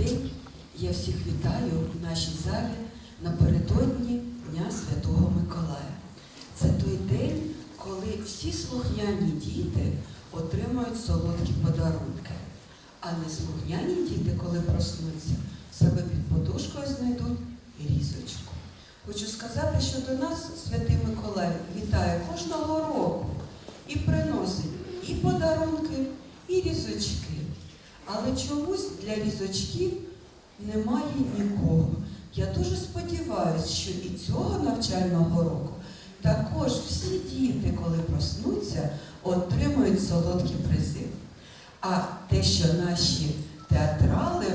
день. Я всіх вітаю в нашій залі напередодні Дня Святого Миколая. Це той день, коли всі слухняні діти отримують солодкі подарунки. А неслухняні діти, коли проснуться, себе під подушкою знайдуть різочку. Хочу сказати, що до нас святий Миколай вітає кожного року і приносить і подарунки, і різочки. Але чомусь для різочків немає нікого. Я дуже сподіваюся, що і цього навчального року також всі діти, коли проснуться, отримують солодкі призи. А те, що наші театрали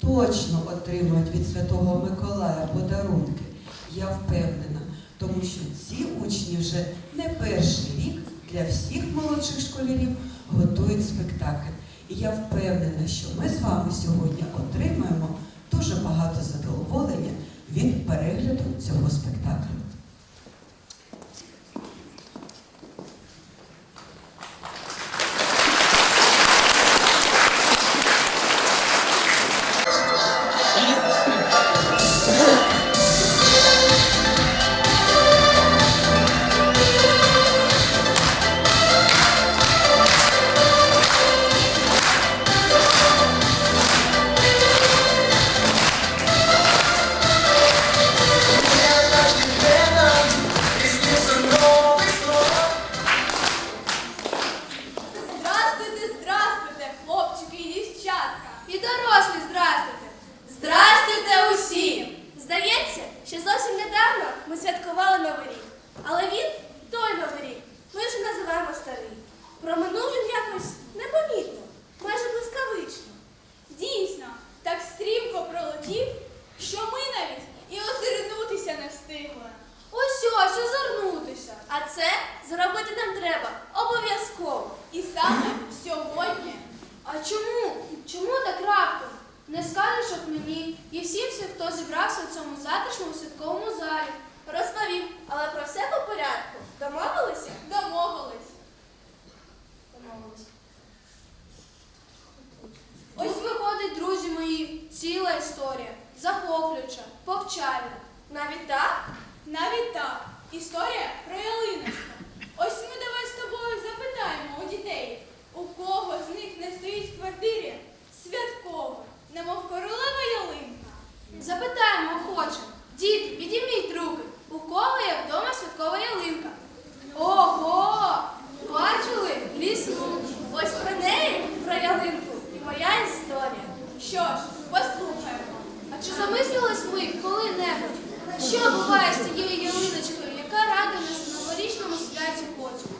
точно отримують від Святого Миколая подарунки, я впевнена, тому що ці учні вже не перший рік для всіх молодших школярів готують спектакль. І я впевнена, що ми з вами сьогодні отримаємо дуже багато задоволення від перегляду цього спектаклю. Захоплююча, повчальна. Навіть так? Навіть так. Історія про ялиночку. Ось ми давай з тобою запитаємо у дітей, у кого з них не стоїть в квартирі святково, немов королева ялинка. Запитаємо охоче. Діти, підійміть руки. У кого є вдома святкова ялинка? Ого! Бачили? Лісу. Ось про неї, про ялинку, і моя історія. Що ж, послухаємо. Чи замислились ми коли-небудь? Що буває з тією ялиночкою, яка радує нас у новорічному святі потім?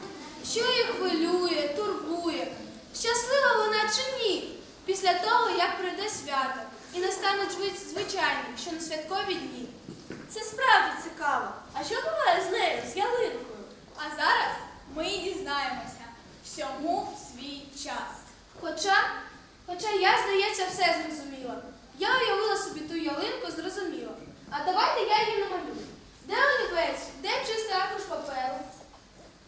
Що їх хвилює, турбує? Щаслива вона чи ні? Після того, як прийде свято і настануть звичайні, що на святкові дні. Це справді цікаво. А що буває з нею, з ялинкою? А зараз ми і дізнаємося всьому свій час. Хоча, хоча я, здається, все зрозуміла. Я уявила собі ту ялинку, зрозуміла. А давайте я її намалюю. Де олівець? Де чистий аркуш паперу?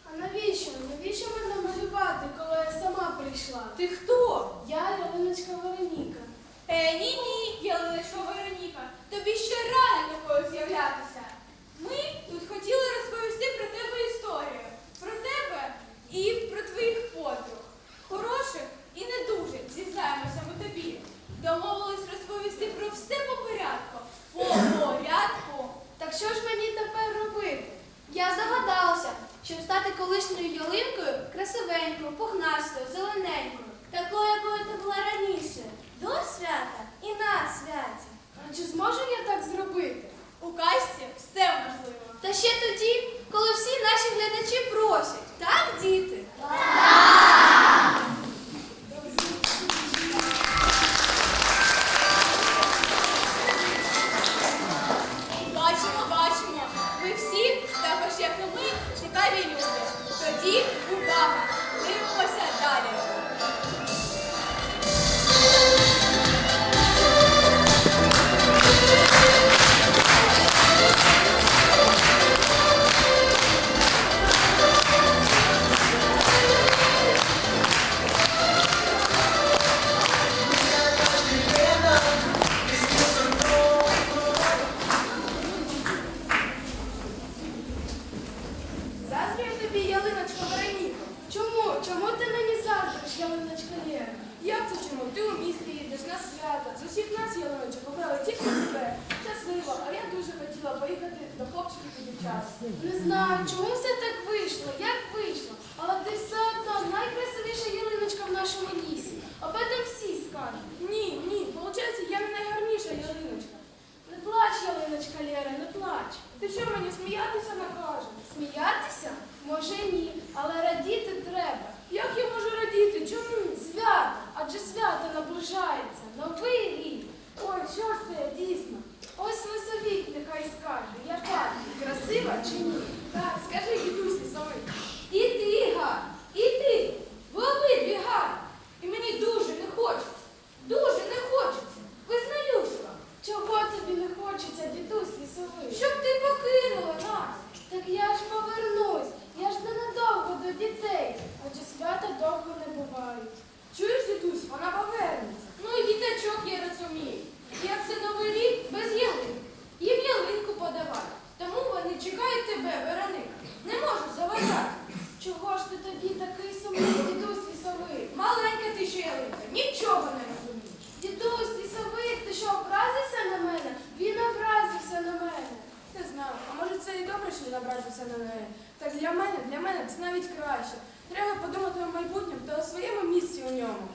А навіщо? Навіщо мене малювати, коли я сама прийшла? Ти хто? Я Ялиночка Вероніка. Е, ні, ні, ялиночко Вероніка, тобі ще рано такою з'являтися. Ми тут хотіли розповісти про тебе історію. Про тебе і про твоїх подруг. Хороших і не дуже, зізнаємося ми тобі. Домовились розповісти про все по порядку. По порядку. Так що ж мені тепер робити? Я здогадалася, щоб стати колишньою ялинкою красивенькою, пухнастою, зелененькою, такою, якою ти була раніше, до свята і на святі. А чи зможу я так зробити? У казці все можливо. Та ще тоді, коли всі наші глядачі просять, так, діти? Бачимо, Ялиночка Лєра, як це чому? Ти у місті їдеш на свята. З усіх нас, ялиночок, обрали тільки тебе. Щасливо, а я дуже хотіла поїхати до хлопчиків і дівчат. Не знаю, чому все так вийшло, як вийшло. Але ти все одно найкрасивіша ялиночка в нашому лісі. Об этом всі скажуть. Ні, ні, виходить, я не найгарніша ялиночка. Не плач, ялиночка Лєра, не плач. Ти що мені сміятися накажеш? Сміятися? Може ні, але радіти треба. Як я можу радіти? Свято, адже свято наближається, новий рік. Ой, що ж це дійсно? Ось лисовік нехай скаже, яка красива чи ні? Так, скажи, дідусь лісовий. І ти, Га, і ти. Ви обидві Гар. І мені дуже не хочеться. Дуже не хочеться. Визнаюсь вам. Чого тобі не хочеться, дідусь лісовий? Щоб ти покинула нас. Так я ж повернусь, я ж ненадовго до дітей, адже свята довго не бувають. Чуєш, дідусь, вона повернеться. Ну і діточок я розумію. Як це новий рік без ялинки. Їм ялинку подавати. Тому вони чекають тебе, Вероника. Не можуть заважати. Чого ж ти тоді такий сумний, дідусь лісовий? Маленька ти ще ялинка, нічого не розумієш. Дідусь лісовий, ти що, образився на мене? Він образився на мене. Не знаю, а може це і добре, що він образився на неї. Так для мене, для мене це навіть краще. Треба подумати о майбутньому та о своєму місці у ньому.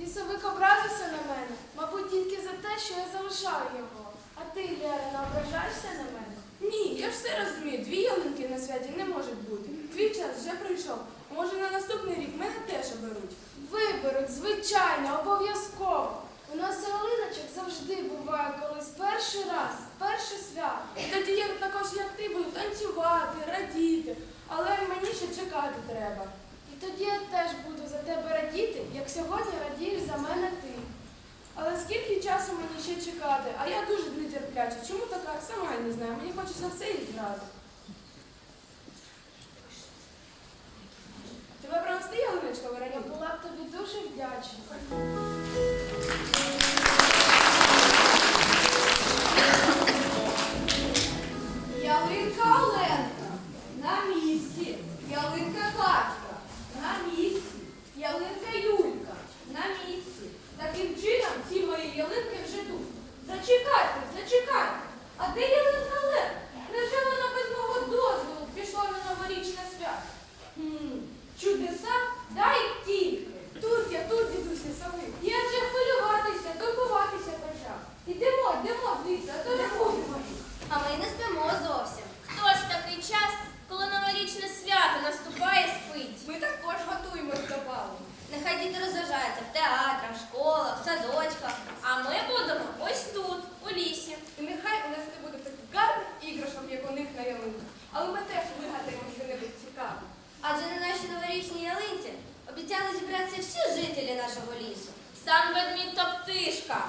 Лісовик образився на мене, мабуть, тільки за те, що я залишаю його. А ти, Лера, не ображаєшся на мене? Ні, я ж все розумію. Дві ялинки на святі не можуть бути. Твій час вже прийшов. Може на наступний рік мене теж оберуть. Виберуть, звичайно, обов'язково. У нас ялиночок завжди буває колись перший раз, перше свято. І тоді я також, як ти, буду танцювати, радіти. Але мені ще чекати треба. І тоді я теж буду за тебе радіти, як сьогодні радієш за мене ти. Але скільки часу мені ще чекати? А я дуже нетерпляча. Чому така? Сама я не знаю. Мені хочеться все і зразу. Тебе провести ялиночка, Я Вероніка? була б тобі дуже вдячна. Ялинка Оленка на місці. Ялинка Катька на місці. Ялинка Юлька на місці. Таким чином ці мої ялинки вже тут. Зачекайте, зачекайте. А де ялинка Лена? Невже вона без мого дозволу пішла на новорічне свято? Хм, чудеса дай тільки. Тут я, тут, дідусь лісовий. Я вже хвилюватися, турбуватися почав. Ідемо, йдемо звідси, а то не будемо. А ми не спимо зовсім. Хто ж в такий час, коли новорічне свято наступає, спить? Ми також готуємось до балу. Нехай діти розважаються в театрах, школах, садочках. А ми будемо ось тут, у лісі. І нехай у нас не буде таких гарних іграшок, як у них на ялинках. Але ми теж вигадаємо щось цікаве. Адже на нашій новорічній ялинці обіцяли зібратися всі жителі нашого лісу. Сам ведмідь та птишка,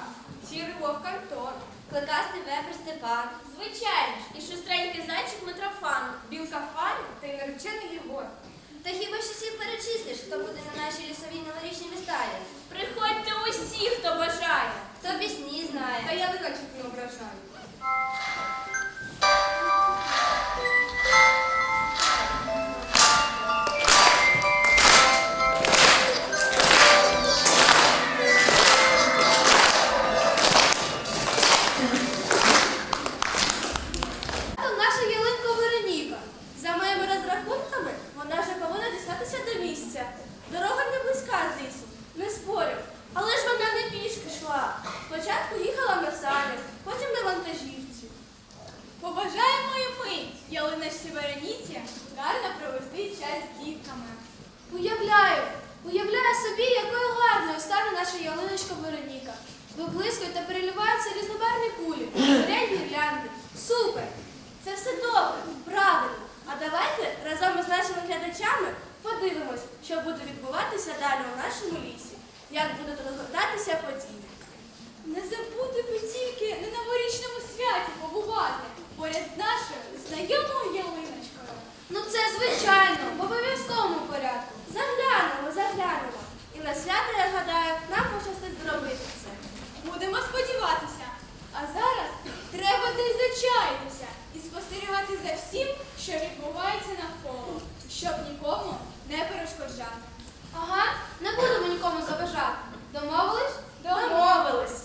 Сірий вовк Антон, кликастий вепер Степан, звичайно ж, і шустренький зайчик Митрофан. білка Фаня та й наречений Єгор. Та хіба що всіх перечислиш, хто буде на нашій лісовій новорічній? Приходьте усі, хто бажає, хто пісні знає. Та я не ображаю. Супер! Це все добре, правильно. А давайте разом із нашими глядачами подивимось, що буде відбуватися далі у нашому лісі, як будуть розгортатися події. Не забудемо тільки на новорічному святі побувати поряд з нашою знайомою ялиночкою. Ну це звичайно, в обов'язковому порядку. Заглянемо, заглянемо. І на свято, я гадаю, нам пощастить зробити це. Будемо сподіватися. А зараз треба десь зачаятися і спостерігати за всім, що відбувається навколо, щоб нікому не перешкоджати. Ага, не будемо нікому заважати. Домовились? Домовились.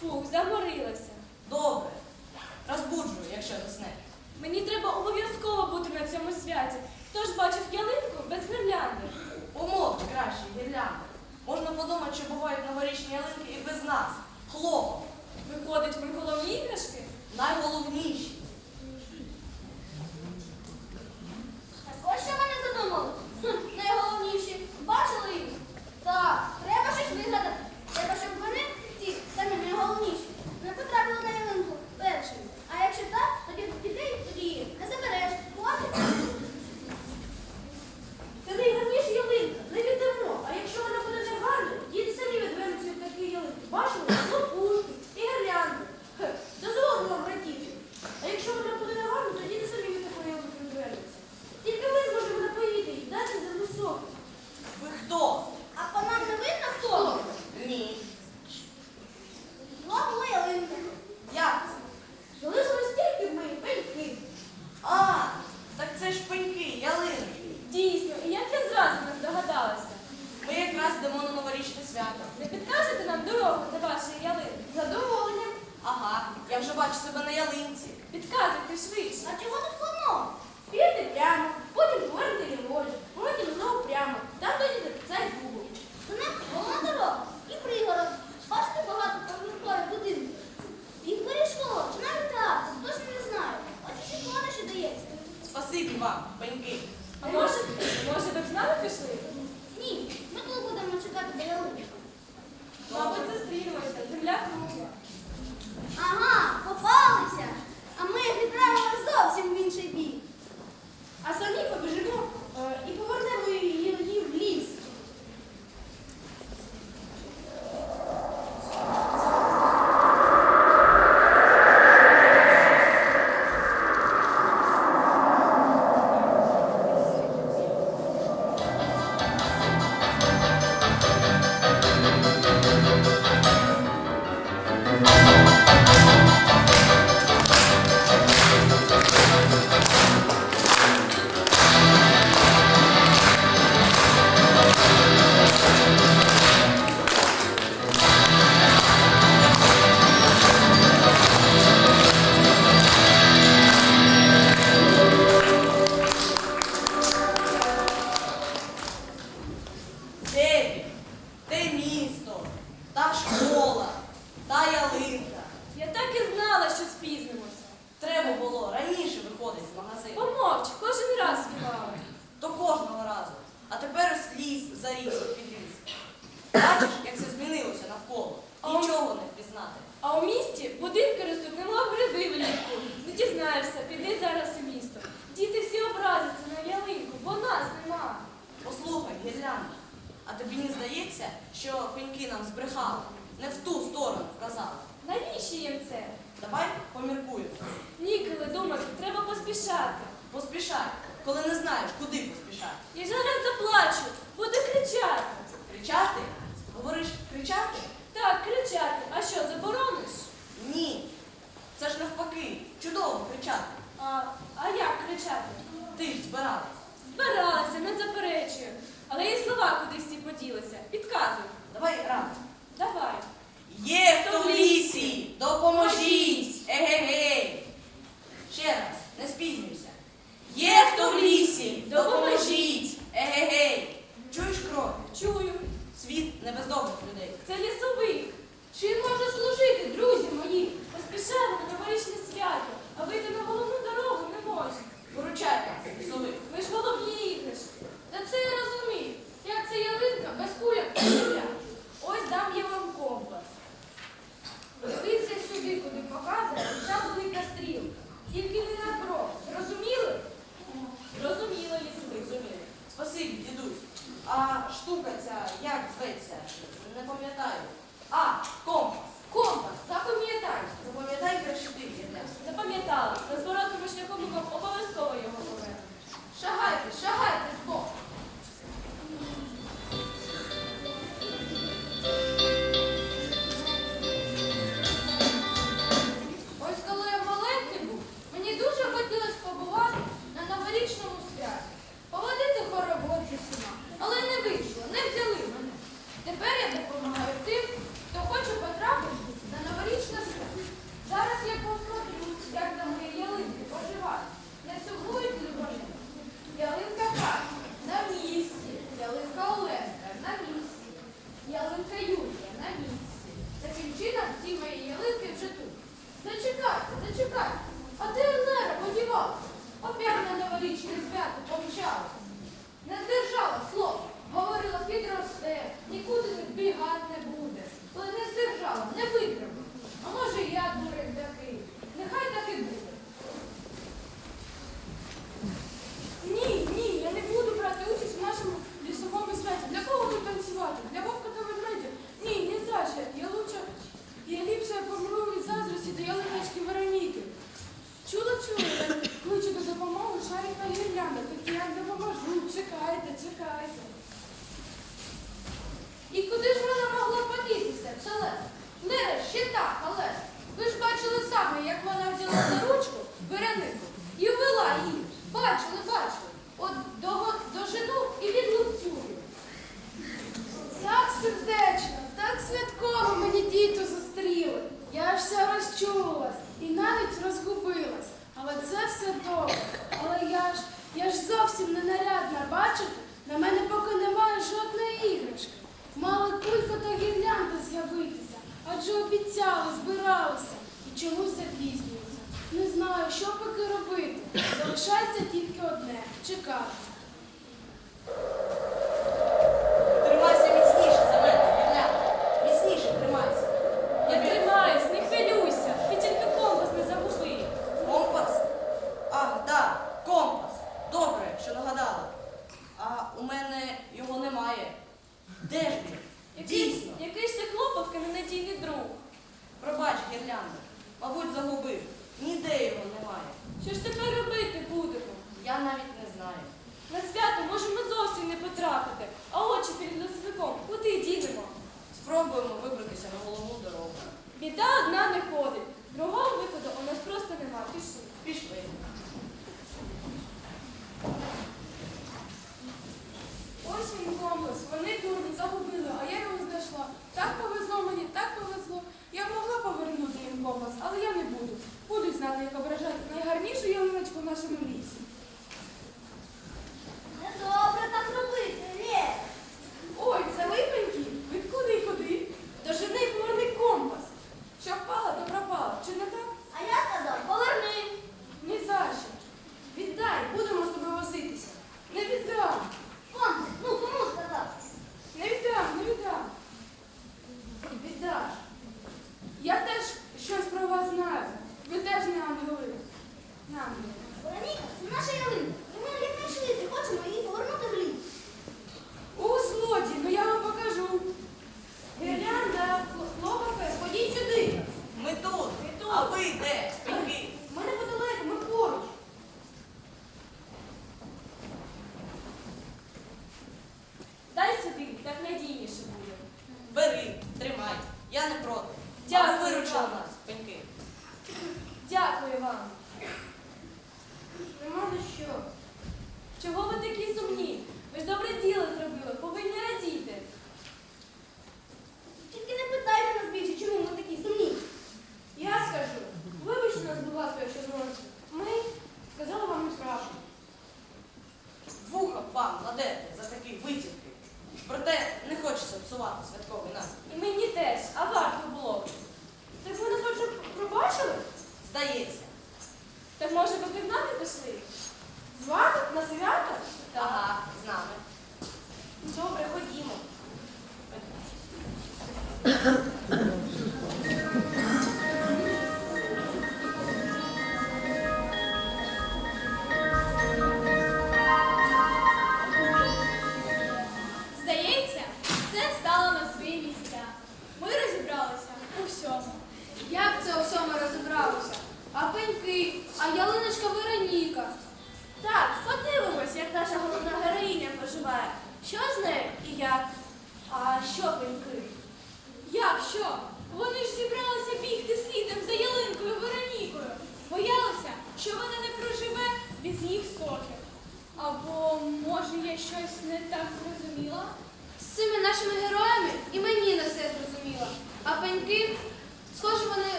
Фух, заморилася. Добре. Розбуджую, якщо засне. Мені треба обов'язково бути на цьому святі. Хто ж бачив ялинку без гірлянди? Умовчи краще, гірлянди. Можна подумати, що бувають новорічні ялинки і без нас. Хлопок. Виходить, ми головні іграшки? Найголовніші. Так ось що мене задумали. Хм, Найголовніші. Бачили їх? Так, треба щось вигадати. Треба, щоб вони та не найголовніше. Не потрапило на ялинку першим. А якщо так, то дітей тоді не забереш. Хватить? Це найгарніша ялинка. Не віддамо. А якщо вона буде негарна, діти самі відвернуться в такої ялинки. Бачимо, лопушки і гірлянди. Дозволимо, братів. А якщо вона буде кричати? Так, кричати. А що, заборониш? Ні. Це ж навпаки. Чудово кричати. А, а як кричати? Ти ж збиралась. Збиралася, не заперечую. Але і слова кудись ці поділися. Підказуй. Давай разом. Давай. Є хто в лісі. Допоможіть. Еге-гей. Ще раз, не спізнюйся. Є хто в лісі. Допоможіть. Еге-гей. Чуєш кров? Чую не бездомних людей. Це лісовий. Чи він може служити, друзі мої? Поспішаємо на новорічне свято, а вийти на головну дорогу не може. Виручай нас, лісовик. Ви ж головні головнієш. Та це я розумію. Як це ялинка без куляк куля. Ось дам я вам компас. Дивіться сюди, куди показує, ця велика стрілка. Тільки не на кров. Де ж він? Який, Дійсно. який ж ти клопотка ненадійний друг? Пробач, гірлянда, мабуть, загубив. Ніде його немає. Що ж тепер робити будемо? Я навіть не знаю. На свято можемо зовсім не потрапити, а очі перед лісовиком. Куди дінемо? Спробуємо вибратися на головну дорогу. Біда одна не ходить. Другого виходу у нас просто нема. Пішли. Пішли. Ось він компас, вони дурні, загубили, а я його знайшла. Так повезло мені, так повезло. Я б могла повернути їм компас, але я не буду. Буду знати, як ображати найгарнішу ялиночку в нашому лісі. Недобре так робити, Лє. Ой, це липенькі, відкуди й ходи. До жени поверни компас. Що впала, то пропала. Чи не так? А я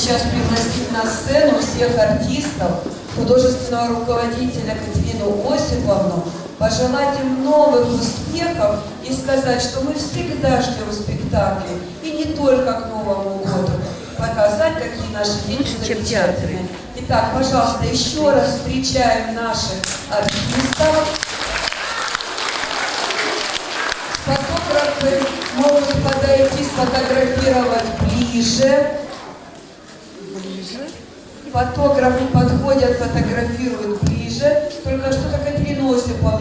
сейчас пригласить на сцену всех артистов, художественного руководителя Катерину Осиповну, пожелать им новых успехов и сказать, что мы всегда ждем спектакли, и не только к Новому году, показать, какие наши дети замечательные. Итак, пожалуйста, еще раз встречаем наших артистов. Фотографы могут подойти сфотографировать ближе. Фотографы подходят, фотографируют ближе. Только что-то Катерина Осиповну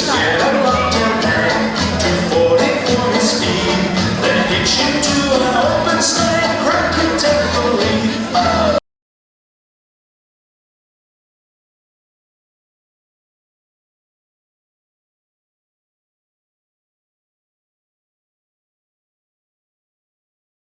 しか